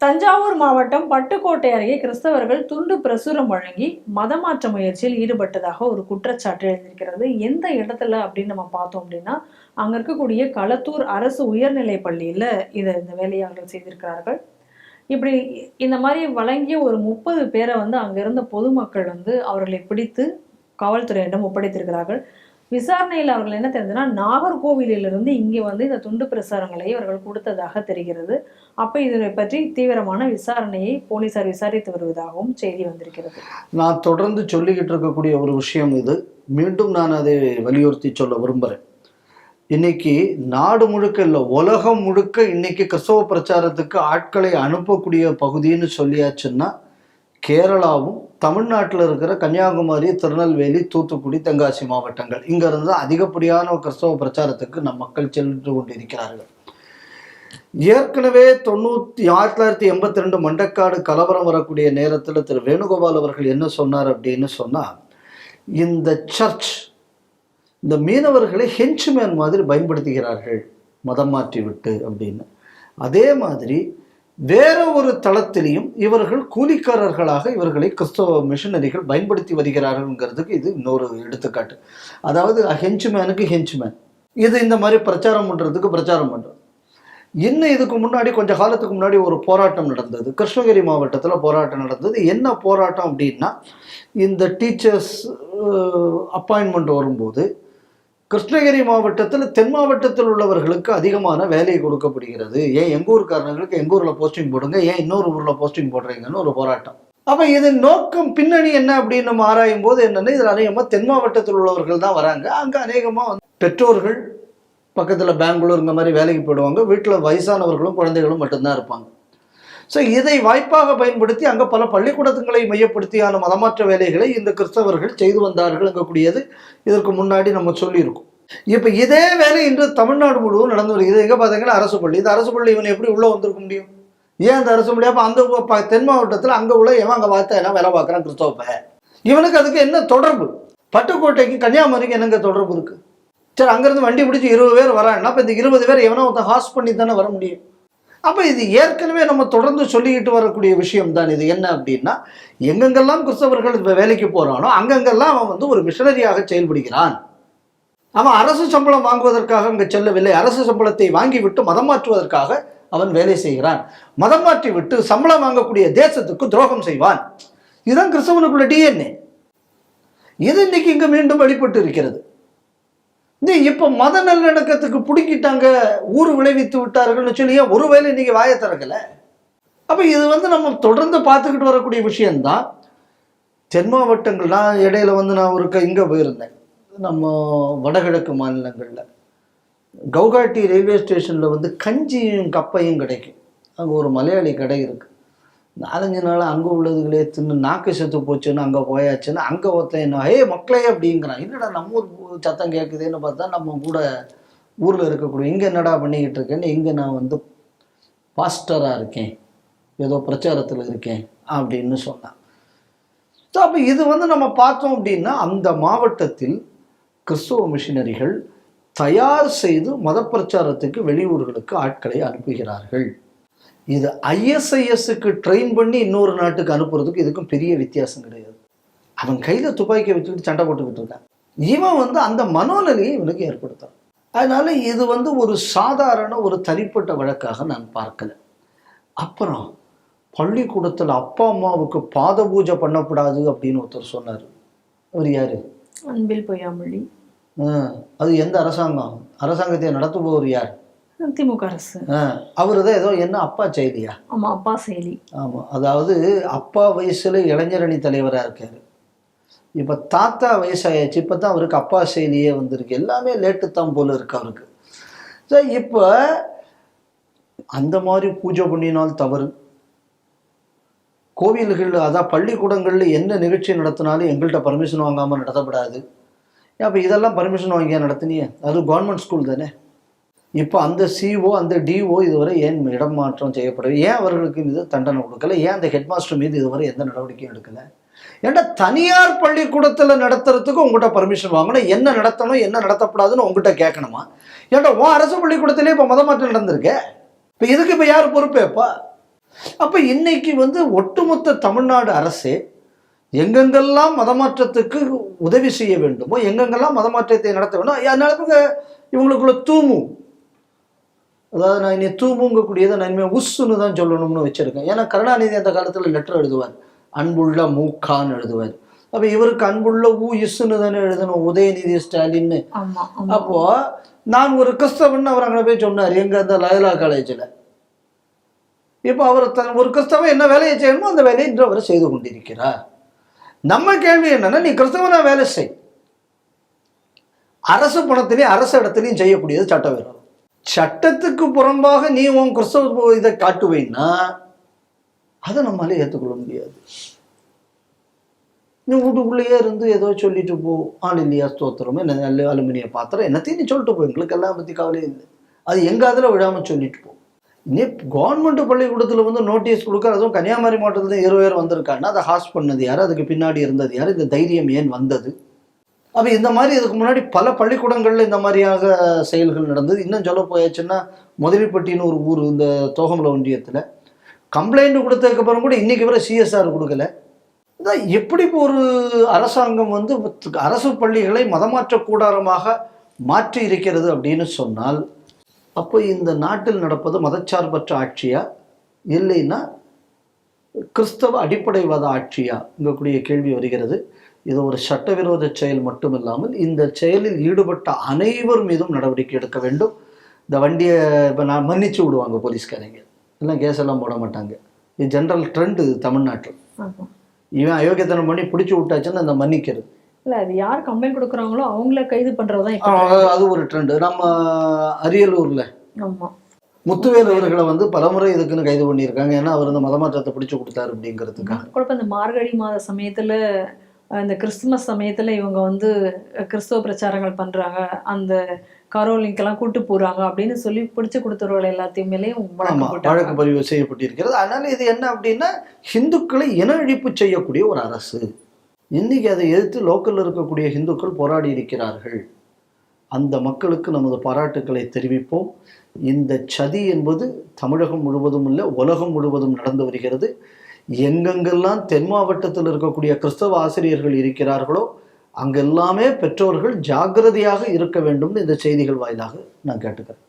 தஞ்சாவூர் மாவட்டம் பட்டுக்கோட்டை அருகே கிறிஸ்தவர்கள் துண்டு பிரசுரம் வழங்கி மதமாற்ற முயற்சியில் ஈடுபட்டதாக ஒரு குற்றச்சாட்டு எழுந்திருக்கிறது. எந்த இடத்துல அப்படின்னு நம்ம பார்த்தோம் அப்படின்னா அங்க இருக்கக்கூடிய களத்தூர் அரசு உயர்நிலை பள்ளியில இதை இந்த வேலையாளர்கள் செய்திருக்கிறார்கள். இப்படி இந்த மாதிரி வழங்கிய ஒரு முப்பது பேரை வந்து அங்கிருந்த பொதுமக்கள் வந்து அவர்களை பிடித்து காவல்துறையிடம் ஒப்படைத்திருக்கிறார்கள். விசாரணையில் அவர்கள் என்ன தெரிஞ்சதுன்னா நாகர்கோவிலிருந்து இங்கே வந்து இந்த துண்டு பிரசாரங்களை அவர்கள் கொடுத்ததாக தெரிகிறது. அப்போ இதனை பற்றி தீவிரமான விசாரணையை போலீசார் விசாரித்து வருவதாகவும் செய்தி வந்திருக்கிறது. நான் தொடர்ந்து சொல்லிக்கிட்டு இருக்கக்கூடிய ஒரு விஷயம் இது. மீண்டும் நான் அதை வலியுறுத்தி சொல்ல விரும்புகிறேன் இன்னைக்கு நாடு முழுக்க இல்லை உலகம் முழுக்க இன்னைக்கு கிறிஸ்தவ பிரச்சாரத்துக்கு ஆட்களை அனுப்பக்கூடிய பகுதின்னு சொல்லியாச்சுன்னா கேரளாவும் தமிழ்நாட்டில் இருக்கிற கன்னியாகுமரி திருநெல்வேலி தூத்துக்குடி தென்காசி மாவட்டங்கள். இங்கிருந்து அதிகப்படியான கிறிஸ்தவ பிரச்சாரத்துக்கு நம் மக்கள் சென்று கொண்டிருக்கிறார்கள். ஏற்கனவே தொண்ணூற்றி ஆயிரத்தி தொள்ளாயிரத்தி எண்பத்தி ரெண்டு மண்டக்காடு கலவரம் வரக்கூடிய நேரத்தில் திரு வேணுகோபால் அவர்கள் என்ன சொன்னார் அப்படின்னு சொன்னால் இந்த சர்ச் இந்த மீனவர்களை ஹென்ச்மேன் மாதிரி பயன்படுத்துகிறார்கள். மதம் மாற்றி விட்டு அப்படின்னு. அதே மாதிரி வேற ஒரு தளத்திலையும் இவர்கள் கூலிக்காரர்களாக இவர்களை கிறிஸ்தவ மிஷனரிகள் பயன்படுத்தி வருகிறார்கள்ங்கிறதுக்கு இது இன்னொரு எடுத்துக்காட்டு. அதாவது ஹென்ச்மேனுக்கு ஹென்ச்மேன் இது இந்த மாதிரி பிரச்சாரம் பண்ணுறதுக்கு பிரச்சாரம் பண்ணுறது இன்னும் இதுக்கு முன்னாடி கொஞ்ச காலத்துக்கு முன்னாடி ஒரு போராட்டம் நடந்தது. கிருஷ்ணகிரி மாவட்டத்தில் போராட்டம் நடந்தது. என்ன போராட்டம் அப்படின்னா இந்த டீச்சர்ஸ் அப்பாயின்மெண்ட் வரும்போது கிருஷ்ணகிரி மாவட்டத்தில் தென் மாவட்டத்தில் உள்ளவர்களுக்கு அதிகமான வேலை கொடுக்கப்படுகிறது. ஏன் எங்கள் ஊருக்காரர்களுக்கு எங்கள் ஊரில் போஸ்டிங் போடுங்க ஏன் இன்னொரு ஊரில் போஸ்டிங் போடுறீங்கன்னு ஒரு போராட்டம். அப்போ இதன் நோக்கம் பின்னணி என்ன அப்படின்னு நம்ம ஆராயும் போது என்னென்னா இதில் அநேகமாக தென் மாவட்டத்தில் உள்ளவர்கள் தான் வராங்க. அங்கே அநேகமாக வந்து பெற்றோர்கள் பக்கத்தில் பெங்களூர் இந்த மாதிரி வேலைக்கு போயிடுவாங்க. வீட்டில் வயசானவர்களும் குழந்தைகளும் மட்டும்தான் இருப்பாங்க. ஸோ இதை வாய்ப்பாக பயன்படுத்தி அங்கே பல பள்ளிக்கூடத்துங்களை மையப்படுத்தியான மதமாற்ற வேலைகளை இந்த கிறிஸ்தவர்கள் செய்து வந்தார்கள் எங்கக்கூடியது இதற்கு முன்னாடி நம்ம சொல்லியிருக்கோம். இப்போ இதே வேலை இன்று தமிழ்நாடு முழுவதும் நடந்து வருகிறது. எங்கே பார்த்தீங்கன்னா அரசு பள்ளி. இந்த அரசு பள்ளி இவன் எப்படி உள்ளே வந்திருக்க முடியும்? ஏன் அந்த அரசு பள்ளி? அப்போ அந்த ப- தென் மாவட்டத்தில் அங்கே உள்ள எவன் அங்கே பார்த்தா என்ன வேலை பார்க்குறான் கிறிஸ்தவ பையன் இவனுக்கு அதுக்கு என்ன தொடர்பு? பட்டுக்கோட்டைக்கு கன்னியாகுமரிக்கு என்னங்க தொடர்பு இருக்குது சரி அங்கேருந்து வண்டி பிடிச்சி இருபது பேர் வரான்னா இப்போ இந்த இருபது பேர் எவனோ ஒருத்தன் ஹாஸ் பண்ணி தானே வர முடியும்? அப்போ இது ஏற்கனவே நம்ம தொடர்ந்து சொல்லிக்கிட்டு வரக்கூடிய விஷயம் தான் இது என்ன அப்படின்னா எங்கெங்கெல்லாம் கிறிஸ்தவர்கள் இப்போ வேலைக்கு போகிறானோ அங்கங்கெல்லாம் அவன் வந்து ஒரு மிஷனரியாக செயல்படுகிறான். அவன் அரசு சம்பளம் வாங்குவதற்காக அங்கே செல்லவில்லை. அரசு சம்பளத்தை வாங்கிவிட்டு மதம் மாற்றுவதற்காக அவன் வேலை செய்கிறான். மதம் மாற்றி விட்டு சம்பளம் வாங்கக்கூடிய தேசத்துக்கு துரோகம் செய்வான். இதுதான் கிறிஸ்தவனுக்குள்ள டிஎன்ஏ இது இன்னைக்கு இங்கே மீண்டும் வெளிப்பட்டு இருக்கிறது இந்த இப்போ மத நல்லிணக்கத்துக்கு பிடுங்கிட்டாங்க ஊர் விளைவித்து விட்டார்கள்னு சொல்லி ஏன் ஒருவேளை நீங்கள் வாயை திறக்கல? அப்போ இது வந்து நம்ம தொடர்ந்து பார்த்துக்கிட்டு வரக்கூடிய விஷயந்தான் தென் மாவட்டங்கள் நான் இடையில வந்து நான் ஒரு இங்கே போயிருந்தேன். நம்ம வடகிழக்கு மாநிலங்களில். கவுகாட்டி ரயில்வே ஸ்டேஷனில் வந்து கஞ்சியும் கப்பையும் கிடைக்கும். அங்கே ஒரு மலையாளி கடை இருக்குது நாலஞ்சு நாள் அங்கே உள்ளதுகளே தின்னு நாக்கு செத்து போச்சுன்னு அங்கே போயாச்சுன்னு அங்கே ஒருத்தன் என்ன ஏ மக்களே அப்படிங்கிறான். என்னடா நம்ம ஊர் சத்தம் கேட்குதுன்னு பார்த்தா நம்ம கூட ஊரில் இருக்கக்கூடிய இங்கே என்னடா பண்ணிக்கிட்டு இருக்கேன்னு இங்கே நான் வந்து பாஸ்டராக இருக்கேன். ஏதோ பிரச்சாரத்தில் இருக்கேன் அப்படின்னு சொன்னான். ஸோ அப்போ இது வந்து நம்ம பார்த்தோம் அப்படின்னா அந்த மாவட்டத்தில் கிறிஸ்துவ மிஷினரிகள் தயார் செய்து மத பிரச்சாரத்துக்கு வெளியூர்களுக்கு ஆட்களை அனுப்புகிறார்கள். இது ஐஎஸ்ஐஎஸ்க்கு ட்ரெயின் பண்ணி இன்னொரு நாட்டுக்கு அனுப்புறதுக்கு இதுக்கும் பெரிய வித்தியாசம் கிடையாது. அவன் கையில் துப்பாக்கியை வச்சுக்கிட்டு சண்டை போட்டுக்கிட்டு இருக்கான். இவன் வந்து அந்த மனோநிலையை இவனுக்கு ஏற்படுத்தான் அதனால இது வந்து ஒரு சாதாரண ஒரு தனிப்பட்ட வழக்காக நான் பார்க்கல. அப்புறம் பள்ளிக்கூடத்தில் அப்பா அம்மாவுக்கு பாத பூஜை பண்ணக்கூடாது அப்படின்னு ஒருத்தர் சொன்னார். அவர் யாரு? அன்பில் பொய்யாமொழி. அது எந்த அரசாங்கம்? அரசாங்கத்தை நடத்துபவர் யார்? திமுக அரசு. அவர் தான் ஏதோ என்ன அப்பா செய்தியா? ஆமா அப்பா செயலி. ஆமாம் அதாவது அப்பா வயசில் இளைஞரணி தலைவராக இருக்கார். இப்போ தாத்தா வயசாயாச்சு இப்போ தான் அவருக்கு அப்பா செயலியே வந்திருக்கு. எல்லாமே லேட்டு தான் போல இருக்கு அவருக்கு. ஸோ இப்போ அந்த மாதிரி பூஜை பண்ணினால் தவறு. கோவில்கள் அதான் பள்ளிக்கூடங்களில் என்ன நிகழ்ச்சி நடத்தினாலும் எங்கள்கிட்ட பர்மிஷன் வாங்காமல் நடத்தப்படாது. அப்போ இதெல்லாம் பர்மிஷன் வாங்கியா நடத்தினியே? அது கவர்மெண்ட் ஸ்கூல் தானே? இப்போ அந்த சிஓ அந்த டிஓ இதுவரை ஏன் இடம் மாற்றம் ஏன் அவர்களுக்கு மீது தண்டனை கொடுக்கல? ஏன் அந்த ஹெட்மாஸ்டர் மீது இதுவரை எந்த நடவடிக்கையும் எடுக்கலை? ஏன்டா தனியார் பள்ளிக்கூடத்தில் நடத்துறதுக்கு உங்கள்கிட்ட பர்மிஷன் வாங்கணும்? என்ன நடத்தணும்? என்ன நடத்தப்படாதுன்னு உங்ககிட்ட கேட்கணுமா? ஏன்டா உன் அரசு பள்ளிக்கூடத்திலே இப்போ மத மாற்றம் நடந்திருக்கே? இப்போ இதுக்கு இப்போ யார் பொறுப்பேப்பா அப்போ இன்னைக்கு வந்து ஒட்டுமொத்த தமிழ்நாடு அரசு எங்கெங்கெல்லாம் மதமாற்றத்துக்கு உதவி செய்ய வேண்டுமோ எங்கெங்கெல்லாம் மதமாற்றத்தை நடத்த வேண்டும் அதனால இவங்களுக்குள்ள தூமு. அதாவது நான் இனி தூமுங்கக்கூடியதை நான் இனிமேல் உஸ்ஸுன்னு தான் சொல்லணும்னு வச்சிருக்கேன். ஏன்னா கருணாநிதி அந்த காலத்தில் லெட்டர் எழுதுவார். அன்புள்ள மூக்கான்னு எழுதுவார். அப்போ இவருக்கு அன்புள்ள ஊ இஸ்ஸுன்னு தானே எழுதணும். உதயநிதி ஸ்டாலின்னு. அப்போ நான் ஒரு கிறிஸ்தவன் அவர் அங்கே போய் சொன்னார். எங்க அந்த லயலா காலேஜில். இப்போ அவர் தன் ஒரு கிறிஸ்தவன் என்ன வேலையை செய்யணுமோ அந்த வேலையை இன்று அவர் செய்து கொண்டிருக்கிறார். நம்ம கேள்வி என்னன்னா நீ கிறிஸ்தவனா வேலை செய். அரசு பணத்திலையும் அரசு இடத்துலையும் செய்யக்கூடியது சட்டவிரோதம். சட்டத்துக்கு புறம்பாக நீ உன் கிறிஸ்தவ இதை காட்டுவேன்னா அதை நம்மளால ஏற்றுக்கொள்ள முடியாது. நீ வீட்டுக்குள்ளேயே இருந்து ஏதோ சொல்லிட்டு போ. ஆள் இல்லையா ஸ்தோத்திரம். என்ன நல்ல அலுமினிய பாத்திரம் என்னத்தையும் நீ சொல்லிட்டு போ. எங்களுக்கு எல்லாம் பற்றி கவலையே இல்லை. அது எங்க அதில் விடாமல் சொல்லிட்டு போ. நீ கவர்மெண்ட் பள்ளிக்கூடத்தில் வந்து நோட்டீஸ் கொடுக்க அதுவும் கன்னியாகுமரி மாவட்டத்தில் இருபது பேர் வந்திருக்காங்கன்னா அதை ஹாஸ் பண்ணது யார்? அதுக்கு பின்னாடி இருந்தது யார்? இந்த தைரியம் ஏன் வந்தது? அப்போ இந்த மாதிரி இதுக்கு முன்னாடி பல பள்ளிக்கூடங்களில் இந்த மாதிரியாக செயல்கள் நடந்தது. இன்னும் சொல்ல போயாச்சுன்னா முதலிப்பட்டின்னு ஒரு ஊர் இந்த தோகமலை ஒன்றியத்தில். கம்ப்ளைண்ட் கொடுத்ததுக்கப்புறம் கூட இன்றைக்கி வரை சிஎஸ்ஆர் கொடுக்கல. இதான் எப்படி ஒரு அரசாங்கம் வந்து அரசு பள்ளிகளை மதமாற்ற கூடாரமாக மாற்றி இருக்கிறது அப்படின்னு சொன்னால் அப்போ இந்த நாட்டில் நடப்பது மதச்சார்பற்ற ஆட்சியா? இல்லைன்னா கிறிஸ்தவ அடிப்படைவாத ஆட்சியா? இங்கக்கூடிய கேள்வி வருகிறது. இது ஒரு சட்டவிரோத செயல் மட்டுமில்லாமல் இந்த செயலில் ஈடுபட்ட அனைவர் மீதும் நடவடிக்கை எடுக்க வேண்டும். இந்த வண்டியை இப்போ நான் மன்னிச்சு விடுவாங்க போலீஸ்காரங்க. எல்லாம் கேஸ் எல்லாம் போட மாட்டாங்க. இது ஜென்ரல் ட்ரெண்ட் தமிழ்நாட்டில். இவன் அயோக்கியத்தனம் பண்ணி பிடிச்சி விட்டாச்சுன்னு அந்த மன்னிக்கிறது. இல்ல அது யார் கம்ப்ளைண்ட் கொடுக்குறாங்களோ அவங்கள கைது இப்ப அது ஒரு ட்ரெண்டு நம்ம அரியலூர்ல ஆமா. முத்துவேல் அவர்களை வந்து பலமுறை இதுக்குன்னு கைது பண்ணியிருக்காங்க. ஏன்னா அவர் இந்த மதமாற்றத்தை பிடிச்சு கொடுத்தாரு அப்படிங்கிறதுக்காக. கூட இந்த மார்கழி மாத சமயத்துல இந்த கிறிஸ்துமஸ் சமயத்துல இவங்க வந்து கிறிஸ்தவ பிரச்சாரங்கள் பண்றாங்க. அந்த கரோலிங்கெல்லாம் கூட்டு போறாங்க அப்படின்னு சொல்லி பிடிச்சு கொடுத்தவர்கள் எல்லாத்தையும் வழக்கு பதிவு செய்யப்பட்டிருக்கிறது. அதனால இது என்ன அப்படின்னா ஹிந்துக்களை இன அழிப்பு செய்யக்கூடிய ஒரு அரசு. இன்னைக்கு அதை எதிர்த்து லோக்கல்ல இருக்கக்கூடிய ஹிந்துக்கள் போராடி இருக்கிறார்கள். அந்த மக்களுக்கு நமது பாராட்டுக்களை தெரிவிப்போம். இந்த சதி என்பது தமிழகம் முழுவதும் இல்லை உலகம் முழுவதும் நடந்து வருகிறது. எங்கெங்கெல்லாம் தென் மாவட்டத்தில் இருக்கக்கூடிய கிறிஸ்தவ ஆசிரியர்கள் இருக்கிறார்களோ அங்கெல்லாமே பெற்றோர்கள் ஜாக்கிரதையாக இருக்க வேண்டும் இந்த செய்திகள் வாயிலாக நான் கேட்டுக்கிறேன்.